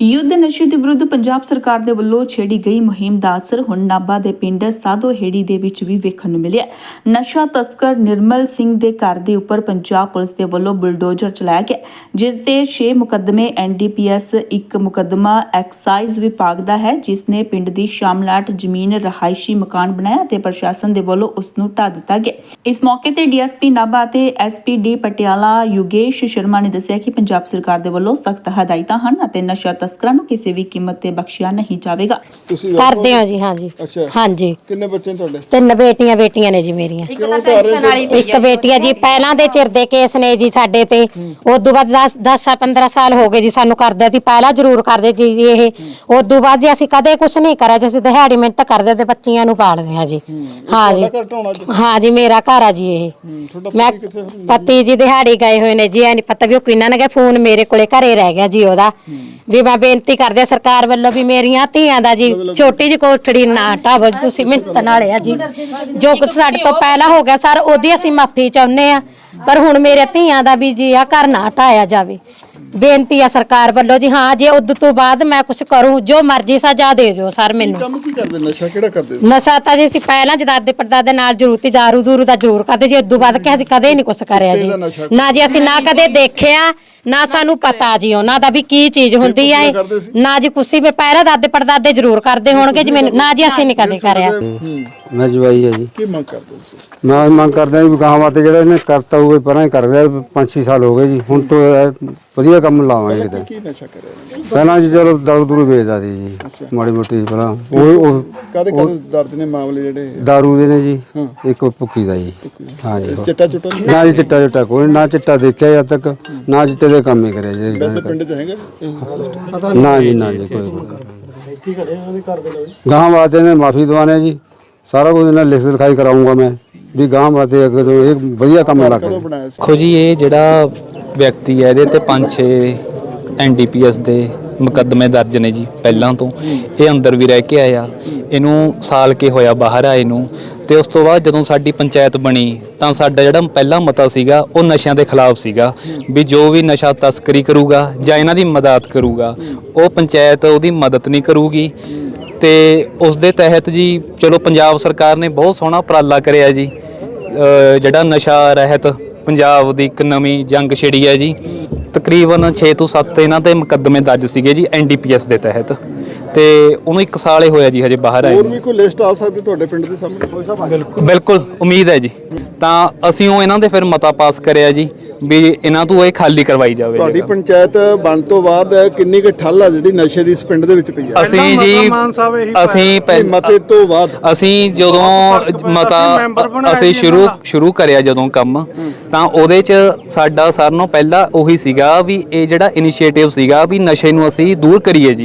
ਯੁੱਧ ਨਸ਼ੇ ਦੇ ਵਿਰੁੱਧ ਪੰਜਾਬ ਸਰਕਾਰ ਦੇ ਵੱਲੋਂ ਛੇੜੀ ਗਈ ਮੁਹਿੰਮ ਦਾ ਅਸਰ ਹੁਣ ਨਾਭਾ ਦੇ ਪਿੰਡ ਸਾਧੋ ਹੇੜੀ ਦੇ ਵਿੱਚ ਵੀ ਵੇਖਣ ਨੂੰ ਮਿਲਿਆ। ਨਸ਼ਾ ਤਸਕਰ ਨਿਰਮਲ ਸਿੰਘ ਦੇ ਘਰ ਦੇ ਉੱਪਰ ਪੰਜਾਬ ਪੁਲਿਸ ਦੇ ਵੱਲੋਂ ਬੁਲਡੋਜ਼ਰ ਚਲਾਇਆ ਗਿਆ, ਜਿਸ ਦੇ 6 ਮੁਕੱਦਮੇ ਐਨਡੀਪੀਐਸ ਇੱਕ ਮੁਕੱਦਮਾ ਐਕਸਾਈਜ਼ ਵਿਭਾਗ ਦਾ ਹੈ, ਜਿਸ ਨੇ ਪਿੰਡ ਦੀ ਸ਼ਾਮਲਾਟ ਜ਼ਮੀਨ ਰਹਾਇਸ਼ੀ ਮਕਾਨ ਬਣਾਇਆ ਤੇ ਪ੍ਰਸ਼ਾਸਨ ਦੇ ਵੱਲੋਂ ਉਸ ਨੂੰ ਢਾ ਦਿੱਤਾ ਗਿਆ। ਇਸ ਮੌਕੇ ਤੇ ਡੀਐਸਪੀ ਨਾਭਾ ਤੇ ਐਸਪੀਡੀ ਪਟਿਆਲਾ ਯੁਗੇਸ਼ ਸ਼ਰਮਾ ਨੇ ਦੱਸਿਆ ਕਿ ਪੰਜਾਬ ਸਰਕਾਰ ਦੇ ਵੱਲੋਂ ਸਖਤ ਹਦਾਇਤਾਂ ਹਨ ਅਤੇ ਨਸ਼ਾ ਤਸਕਰਾਂ ਨੂੰ ਕਿਸੇ ਵੀ ਕੀਮਤ ਤੇ ਬਖਸ਼ਿਆ ਨਹੀਂ ਜਾਵੇਗਾ। ਤੁਸੀਂ ਕਰਦੇ ਹਾਂ ਜੀ ਹਾਂਜੀ। ਅੱਛਾ। ਹਾਂਜੀ। ਕਿੰਨੇ ਬੱਚੇ ਨੇ ਤੁਹਾਡੇ? ਤਿੰਨ ਬੇਟੀਆਂ ਬੇਟੀਆਂ ਨੇ ਜੀ ਮੇਰੀਆਂ। ਕਿਉਂ ਕਰ ਜੀ? ਇੱਕ ਬੇਟੀ ਆ ਜੀ ਪਹਿਲਾਂ ਦੇ ਚਿਰ ਦੇ ਕੇਸ ਨੇ ਜੀ ਸਾਡੇ ਤੇ। ਉਦੋਂ ਬਾਅਦ 10 10 15 ਸਾਲ ਹੋ ਗਏ ਜੀ ਸਾਨੂੰ ਕਰਦੇ ਸੀ ਪਹਿਲਾਂ ਜ਼ਰੂਰ ਕਰਦੇ ਜੀ ਇਹ। ਉਦੋਂ ਬਾਅਦ ਜੀ ਅਸੀਂ ਕਦੇ ਕੁਝ ਨਹੀਂ ਕਰਿਆ ਜੀ ਅਸੀਂ ਦਿਹਾੜੀ ਮਿਹਨਤ ਕਰਦੇ ਤੇ ਬੱਚੀਆਂ ਨੂੰ ਪਾਲਦੇ ਹਾਂ ਜੀ। ਹਾਂ। ਜੀ। ਘਰ ਹਾਂ ਜੀ ਮੇਰਾ ਘਰ ਆ ਜੀ ਇਹ। ਮੈਂ ਪਤੀ ਜੀ? ਦਿਹਾੜੀ ਗਏ ਹੋਏ ਨੇ ਜੀ ਐ ਨਹੀਂ ਪਤਾ ਵੀ ਉਹ ਕਿੰਨਾ ਨੇ ਫੋਨ ਮੇਰੇ ਕੋਲੇ ਘਰੇ ਰਹਿ ਗਿਆ ਜੀ ਉਹਦਾ। ਵੀ ਮੈਂ ਬੇਨਤੀ ਕਰਦੇ ਆ ਸਰਕਾਰ ਵੱਲੋਂ ਵੀ ਮੇਰੀਆਂ ਧੀਆਂ ਦਾ ਜੀ ਛੋਟੀ ਜਿਹੀ ਕੋਠੜੀ ਨਾ ਢਾਵੋ ਜੀ, ਤੁਸੀਂ ਮਿੰਤ ਨਾਲੇ ਆ ਜੀ। ਜੋ ਕੁਝ ਸਾਡੇ ਤੋਂ ਪਹਿਲਾਂ ਹੋ ਗਿਆ ਸਰ ਉਹਦੀ ਅਸੀਂ ਮਾਫੀ ਚਾਹੁੰਦੇ ਆ ਪਰ ਹੁਣ ਮੇਰੇ ਧੀਆਂ ਦਾ ਵੀ ਜੀ ਆ ਘਰ ਨਾ ਢਾਇਆ ਜਾਵੇ। ਬੇਨਤੀ ਆ ਸਰਕਾਰ ਵੱਲੋਂ ਜੀ ਹਾਂ ਜੇ ਉਦੋਂ ਤੋਂ ਬਾਅਦ ਮੈਂ ਕੁਝ ਕਰੂੰ ਜੋ ਮਰਜ਼ੀ ਸਜ਼ਾ ਦੇ ਦਿਓ ਸਰ ਮੈਨੂੰ। ਕੰਮ ਕੀ ਕਰਦੇ? ਨਸ਼ਾ ਕਿਹੜਾ ਕਰਦੇ ਨਸ਼ਾ ਤਾਂ ਜੀ ਅਸੀਂ ਪਹਿਲਾਂ ਜਦਾਦੇ ਪੜਦਾਦੇ ਨਾਲ ਜ਼ਰੂਰਤੀ ਦਾਰੂ ਦੂਰੂ ਦਾ ਜ਼ਰੂਰ ਕਰਦੇ ਜੀ ਉਦੋਂ ਬਾਅਦ ਕਿ ਅਸੀਂ ਕਦੇ ਨਹੀਂ ਕੁਛ ਕਰਿਆ ਜੀ? ਨਾ ਜੀ ਅਸੀਂ ਨਾ ਕਦੇ ਦੇਖਿਆ ਨਾ ਸਾਨੂੰ ਪਤਾ ਜੀ ਉਹਨਾਂ ਦਾ ਵੀ ਕੀ ਚੀਜ਼ ਹੁੰਦੀ ਆ ਇਹ। ਨਾ ਜੀ ਕੁਛ ਵੀ ਪਹਿਲਾਂ ਦਾਦੇ ਪੜਦਾਦੇ ਜ਼ਰੂਰ ਕਰਦੇ ਹੋਣਗੇ ਜੀ ਮੈਨੂੰ ਨਾ ਜੀ ਅਸੀਂ ਨਹੀਂ ਕਦੇ ਕਰਿਆ। ਹੂੰ। ਮੈਂ ਜਵਾਈ ਆ ਜੀ। ਕੀ ਮੰਗ ਕਰਦੇ ਸੀ? ਮੈਂ ਇਹ ਮੰਗ ਕਰਦਾ ਵੀ ਗਾਂ ਵਾਸਤੇ ਜਿਹੜਾ ਇਹਨੇ ਕਰਤਾ ਹੋਵੇ ਪਰਾਂ ਹੀ ਕਰ ਰਿਹਾ 5-6 ਸਾਲ ਹੋ ਗਏ ਜੀ। ਹੁਣ ਤੋਂ ਇਹ ਵਧੀਆ ਕੰਮ ਲਾਵਾਂਗੇ ਕਿਤੇ ਕੀ ਨਸ਼ਾ ਕਰਿਆ ਪਹਿਲਾਂ ਜੀ ਚਲੋ ਦਾਰੂ ਦੂਰੂ ਵੇਚਦਾ ਸੀ ਜੀ ਮਾੜੀ ਮੋਟੀ ਪਹਿਲਾਂ। ਉਹ ਉਹ ਕਾਦੇ ਕਾਦੇ ਦਰਦ ਨੇ ਮਾਮਲੇ ਜਿਹੜੇ? ਦਾਰੂ ਦੇ ਨੇ ਜੀ ਇੱਕ ਭੁੱਕੀ ਦਾ ਜੀ। ਹਾਂ ਜੀ ਚਿੱਟਾ ਚੁੱਟਾ? ਨਾ ਜੀ ਚਿੱਟਾ ਚਿੱਟਾ ਕੋਈ ਨਾ ਚਿੱਟਾ ਦੇਖਿਆ ਜਦ ਤੱਕ ਨਾ ਚਿੱਟੇ ਦੇ ਕੰਮ ਹੀ ਕਰਿਆ ਜੀ ਵੈਸੇ ਪਿੰਡ ਚ ਹੈਗਾ? ਨਾ ਜੀ ਨਾ ਜੀ ਕੋਈ ਗਾਂ ਵਾਸਤੇ ਨੇ ਮਾਫੀ ਦਵਾਨੇ ਜੀ। ਸਾਰਾ ਕੁਝ ਇਹਨਾਂ ਲਿਖ ਲਿਖਾਈ ਕਰਾਉਂਗਾ ਮੈਂ। ਵੀ ਗਾਂ ਵਾਸਤੇ ਅੱਗੇ ਤੋਂ ਇਹ ਵਧੀਆ ਕੰਮ ਲੱਗ ਦੇਖੋ ਜੀ ਇਹ ਜਿਹੜਾ ਵਿਅਕਤੀ ਹੈ ਇਹਦੇ ਤੇ 5-6 ਐਨਡੀਪੀਐਸ ਦੇ ਮੁਕੱਦਮੇ ਦਰਜ ਨੇ ਜੀ ਪਹਿਲਾਂ ਤੋਂ। ਇਹ ਅੰਦਰ ਵੀ ਰਹਿ ਕੇ ਆਇਆ। ਇਹਨੂੰ ਸਾਲ ਕੇ ਹੋਇਆ ਬਾਹਰ ਆਏ ਨੂੰ। ਤੇ ਉਸ ਤੋਂ ਬਾਅਦ ਜਦੋਂ ਸਾਡੀ ਪੰਚਾਇਤ ਬਣੀ, ਤਾਂ ਸਾਡਾ ਜਿਹੜਾ ਪਹਿਲਾ ਮਤਾ ਸੀਗਾ, ਉਹ ਨਸ਼ਿਆਂ ਦੇ ਖਿਲਾਫ ਸੀਗਾ। ਵੀ ਜੋ ਵੀ ਨਸ਼ਾ ਤਸਕਰੀ ਕਰੂਗਾ ਜਾਂ ਇਹਨਾਂ ਦੀ ਮਦਦ ਕਰੂਗਾ, ਉਹ ਪੰਚਾਇਤ ਉਹਦੀ ਮਦਦ ਨਹੀਂ ਕਰੂਗੀ। ਤੇ ਉਸ ਦੇ ਤਹਿਤ ਜੀ, ਚਲੋ ਪੰਜਾਬ ਸਰਕਾਰ ਨੇ ਬਹੁਤ ਸੋਹਣਾ ਉਪਰਾਲਾ ਕਰਿਆ ਜੀ। ਜਿਹੜਾ ਨਸ਼ਾ ਰਹਿਤ ਪੰਜਾਬ ਦੀ ਇੱਕ ਨਵੀਂ ਜੰਗ ਛਿੜੀ ਹੈ ਜੀ। ਤਕਰੀਬਨ 6 ਤੋਂ 7 ਇਹਨਾਂ ਤੇ ਮੁਕੱਦਮੇ ਦਰਜ ਸੀਗੇ ਜੀ ਐਨਡੀਪੀਐਸ ਦੇ ਤਹਿਤ। ਤੇ ਉਹਨੂੰ 1 ਸਾਲ ਹੀ ਹੋਇਆ ਜੀ ਹਜੇ ਬਾਹਰ ਆਏ ਹੋਰ। ਵੀ ਕੋਈ ਲਿਸਟ ਆ ਸਕਦੀ ਤੁਹਾਡੇ ਪਿੰਡ ਦੇ ਸਾਹਮਣੇ? ਬਿਲਕੁਲ। ਬਿਲਕੁਲ ਉਮੀਦ ਹੈ ਜੀ। ਤਾਂ ਅਸੀਂ ਉਹ ਇਹਨਾਂ ਦੇ ਫਿਰ ਮਤਾ ਪਾਸ ਕਰਿਆ ਜੀ। ਵੀ ਇਹਨਾਂ ਤੋਂ ਇਹ ਖਾਲੀ ਕਰਵਾਈ ਜਾਵੇ ਤੁਹਾਡੀ। ਪੰਚਾਇਤ ਬਣ ਤੋਂ ਬਾਅਦ ਕਿੰਨੀ ਕੁ ਠੱਲ ਆ ਜਿਹੜੀ ਨਸ਼ੇ ਦੀ ਇਸ ਪਿੰਡ ਦੇ ਵਿੱਚ ਪਈ ਆ? ਅਸੀਂ ਜੀ ਅਸੀਂ ਮਤੇ ਤੋਂ ਬਾਅਦ। ਅਸੀਂ ਜਦੋਂ ਮਤਾ ਅਸੀਂ ਸ਼ੁਰੂ ਸ਼ੁਰੂ ਕਰਿਆ ਜਦੋਂ ਕੰਮ ਤਾਂ ਉਹਦੇ ਚ ਸਾਡਾ ਸਾਰਿਆਂ ਨਾਲੋਂ ਪਹਿਲਾਂ ਉਹੀ ਸੀਗਾ ਵੀ ਇਹ ਜਿਹੜਾ ਇਨੀਸ਼ੀਏਟਿਵ ਸੀਗਾ ਵੀ ਨਸ਼ੇ ਨੂੰ ਅਸੀਂ ਦੂਰ ਕਰੀਏ ਜੀ।